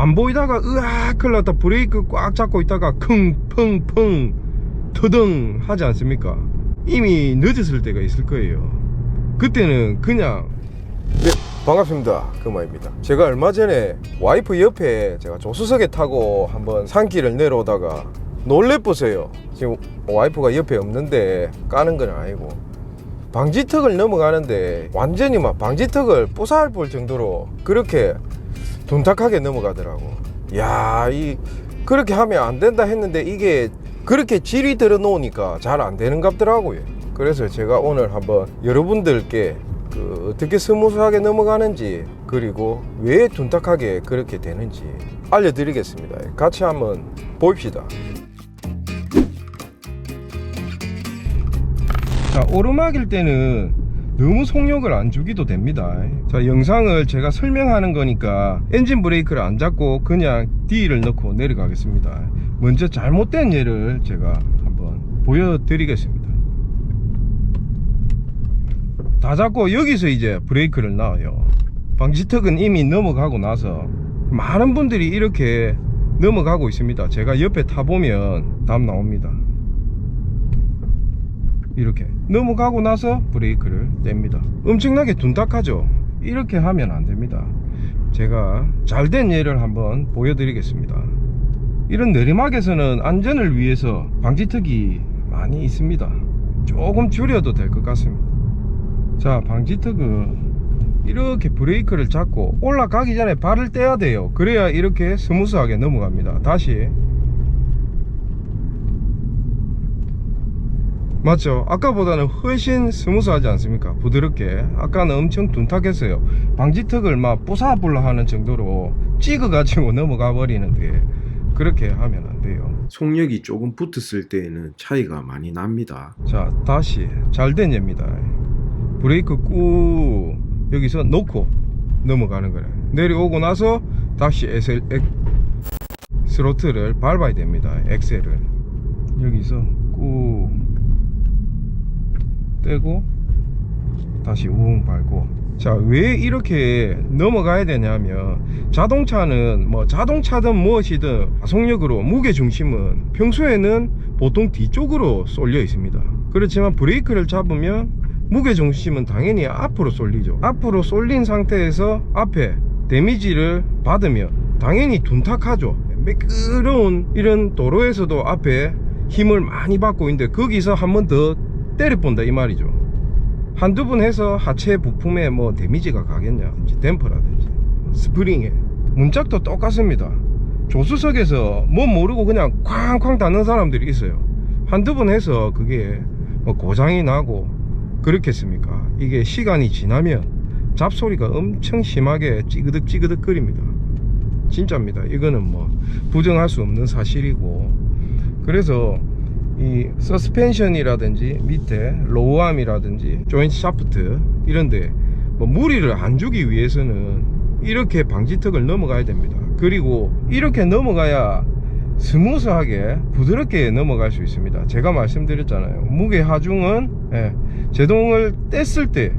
안 보이다가 으악 큰일 났다 브레이크 꽉 잡고 있다가 킁 펑펑 터덩 하지 않습니까? 이미 늦었을 때가 있을 거예요. 그때는 그냥 네 반갑습니다. 금화입니다. 제가 얼마 전에 와이프 옆에 제가 조수석에 타고 한번 산길을 내려오다가 놀래보세요. 지금 와이프가 옆에 없는데 까는 건 아니고 방지턱을 넘어가는데 완전히 막 방지턱을 부사할 볼 정도로 그렇게 둔탁하게 넘어가더라고. 야, 이 그렇게 하면 안 된다 했는데 이게 그렇게 질이 들어 놓으니까 잘 안 되는 갑더라고요. 그래서 제가 오늘 한번 여러분들께 그 어떻게 스무스하게 넘어가는지 그리고 왜 둔탁하게 그렇게 되는지 알려드리겠습니다. 같이 한번 봅시다. 자 오르막일 때는 너무 속력을 안 주기도 됩니다. 자 영상을 제가 설명하는 거니까 엔진 브레이크를 안 잡고 그냥 D를 넣고 내려가겠습니다. 먼저 잘못된 예를 제가 한번 보여드리겠습니다. 다 잡고 여기서 이제 브레이크를 놔요. 방지턱은 이미 넘어가고 나서 많은 분들이 이렇게 넘어가고 있습니다. 제가 옆에 타보면 답 나옵니다 이렇게. 넘어가고 나서 브레이크를 뗍니다. 엄청나게 둔탁하죠? 이렇게 하면 안 됩니다. 제가 잘된 예를 한번 보여드리겠습니다. 이런 내리막에서는 안전을 위해서 방지턱이 많이 있습니다. 조금 줄여도 될 것 같습니다. 자 방지턱은 이렇게 브레이크를 잡고 올라가기 전에 발을 떼야 돼요. 그래야 이렇게 스무스하게 넘어갑니다. 다시 맞죠? 아까보다는 훨씬 스무스하지 않습니까? 부드럽게. 아까는 엄청 둔탁했어요. 방지턱을 막 부사불라 하는 정도로 찍어 가지고 넘어가 버리는데 그렇게 하면 안 돼요. 속력이 조금 붙었을 때에는 차이가 많이 납니다. 자 다시. 잘된 예입니다. 브레이크 꾹 여기서 놓고 넘어가는 거예요 내려오고 나서 다시 에셀, 엑, 스로틀을 밟아야 됩니다. 엑셀을. 여기서 꾹 떼고 다시 우웅 밟고. 자 왜 이렇게 넘어가야 되냐면 자동차는 뭐 자동차든 무엇이든 속력으로 무게 중심은 평소에는 보통 뒤쪽으로 쏠려 있습니다. 그렇지만 브레이크를 잡으면 무게 중심은 당연히 앞으로 쏠리죠. 앞으로 쏠린 상태에서 앞에 데미지를 받으면 당연히 둔탁하죠. 매끄러운 이런 도로에서도 앞에 힘을 많이 받고 있는데 거기서 한 번 더 때려 본다 이 말이죠. 한두 번 해서 하체 부품에 뭐 데미지가 가겠냐 댐퍼라든지. 스프링에. 문짝도 똑같습니다. 조수석에서 뭐 모르고 그냥 쾅쾅 닿는 사람들이 있어요. 한두 번 해서 그게 뭐 고장이 나고 그렇겠습니까? 이게 시간이 지나면 잡소리가 엄청 심하게 찌그득 찌그득 거립니다. 진짜입니다. 이거는 뭐 부정할 수 없는 사실이고. 그래서 이 서스펜션이라든지 밑에 로우암이라든지 조인트 샤프트 이런데 뭐 무리를 안 주기 위해서는 이렇게 방지턱을 넘어가야 됩니다. 그리고 이렇게 넘어가야 스무스하게 부드럽게 넘어갈 수 있습니다. 제가 말씀드렸잖아요. 무게 하중은 예, 제동을 뗐을 때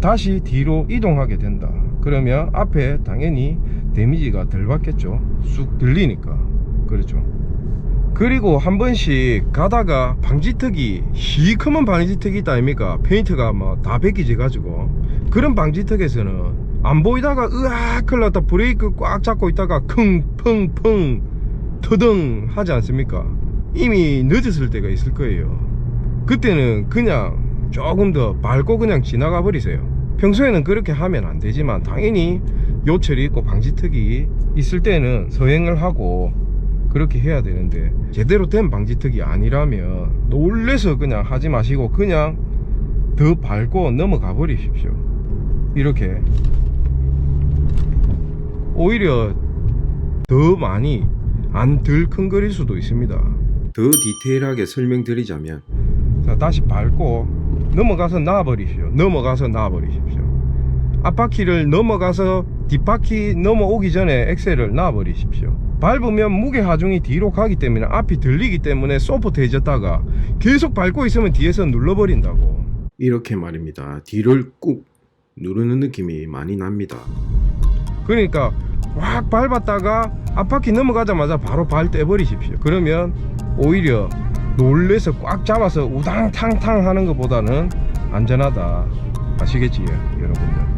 다시 뒤로 이동하게 된다. 그러면 앞에 당연히 데미지가 덜 받겠죠. 쑥 들리니까. 그렇죠 그리고 한 번씩 가다가 방지턱이 시커먼 방지턱이 있다 아닙니까? 페인트가 뭐다 벗기져 가지고. 그런 방지턱에서는 안 보이다가 으악 큰일 났다 브레이크 꽉 잡고 있다가 킁 펑펑 터덩 하지 않습니까? 이미 늦었을 때가 있을 거예요. 그때는 그냥 조금 더 밟고 그냥 지나가 버리세요. 평소에는 그렇게 하면 안 되지만 당연히 요철이 있고 방지턱이 있을 때는 서행을 하고 그렇게 해야 되는데 제대로 된 방지턱이 아니라면 놀래서 그냥 하지 마시고 그냥 더 밟고 넘어가 버리십시오. 이렇게 오히려 더 많이 안 덜컹거릴 수도 있습니다. 더 디테일하게 설명드리자면 자 다시 밟고 넘어가서 놔버리십시오. 넘어가서 놔버리십시오. 앞바퀴를 넘어가서 뒷바퀴 넘어오기 전에 엑셀을 놔버리십시오 밟으면 무게 하중이 뒤로 가기 때문에 앞이 들리기 때문에 소프트해졌다가 계속 밟고 있으면 뒤에서 눌러버린다고 이렇게 말입니다. 뒤를 꾹 누르는 느낌이 많이 납니다. 그러니까 확 밟았다가 앞바퀴 넘어가자마자 바로 발 떼버리십시오 그러면 오히려 놀래서 꽉 잡아서 우당탕탕 하는 것보다는 안전하다 아시겠지요 여러분들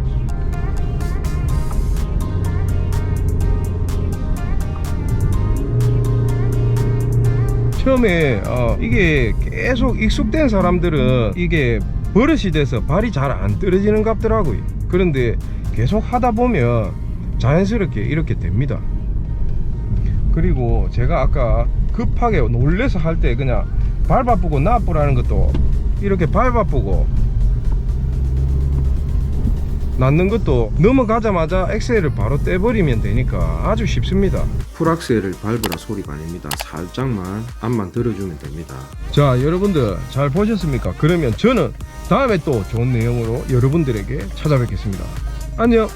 처음에 어, 이게 계속 익숙된 사람들은 이게 버릇이 돼서 발이 잘 안 떨어지는 갑더라고요. 그런데 계속 하다 보면 자연스럽게 이렇게 됩니다. 그리고 제가 아까 급하게 놀래서 할 때 그냥 밟아보고 놔보라는 것도 이렇게 밟아보고 놨는 것도 넘어가자마자 엑셀을 바로 떼버리면 되니까 아주 쉽습니다 풀악셀을 밟으라 소리가 아닙니다. 살짝만 앞만 들어주면 됩니다. 자 여러분들 잘 보셨습니까 그러면 저는 다음에 또 좋은 내용으로 여러분들에게 찾아뵙겠습니다 안녕